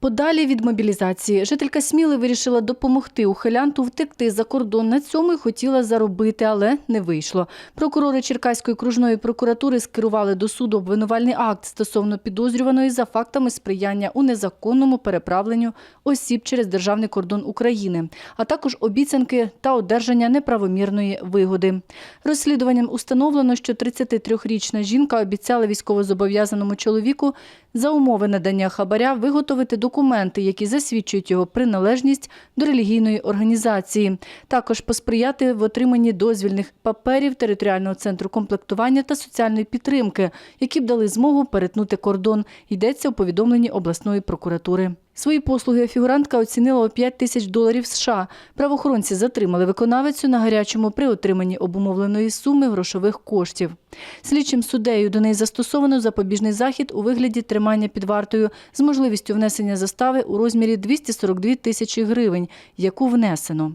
Подалі від мобілізації жителька Сміли вирішила допомогти ухилянту втекти за кордон. На цьому й хотіла заробити, але не вийшло. Прокурори Черкаської окружної прокуратури скерували до суду обвинувальний акт стосовно підозрюваної за фактами сприяння у незаконному переправленню осіб через державний кордон України, а також обіцянки та одержання неправомірної вигоди. Розслідуванням установлено, що 33-річна жінка обіцяла військовозобов'язаному чоловіку за умови надання хабаря виготовити документи, які засвідчують його приналежність до релігійної організації. Також посприяти в отриманні дозвільних паперів територіального центру комплектування та соціальної підтримки, які б дали змогу перетнути кордон. Йдеться у повідомленні обласної прокуратури. Свої послуги фігурантка оцінила у 5 тисяч доларів США. Правоохоронці затримали виконавицю на гарячому при отриманні обумовленої суми грошових коштів. Слідчим суддею до неї застосовано запобіжний захід у вигляді тримання під вартою з можливістю внесення застави у розмірі 242 тисячі гривень, яку внесено.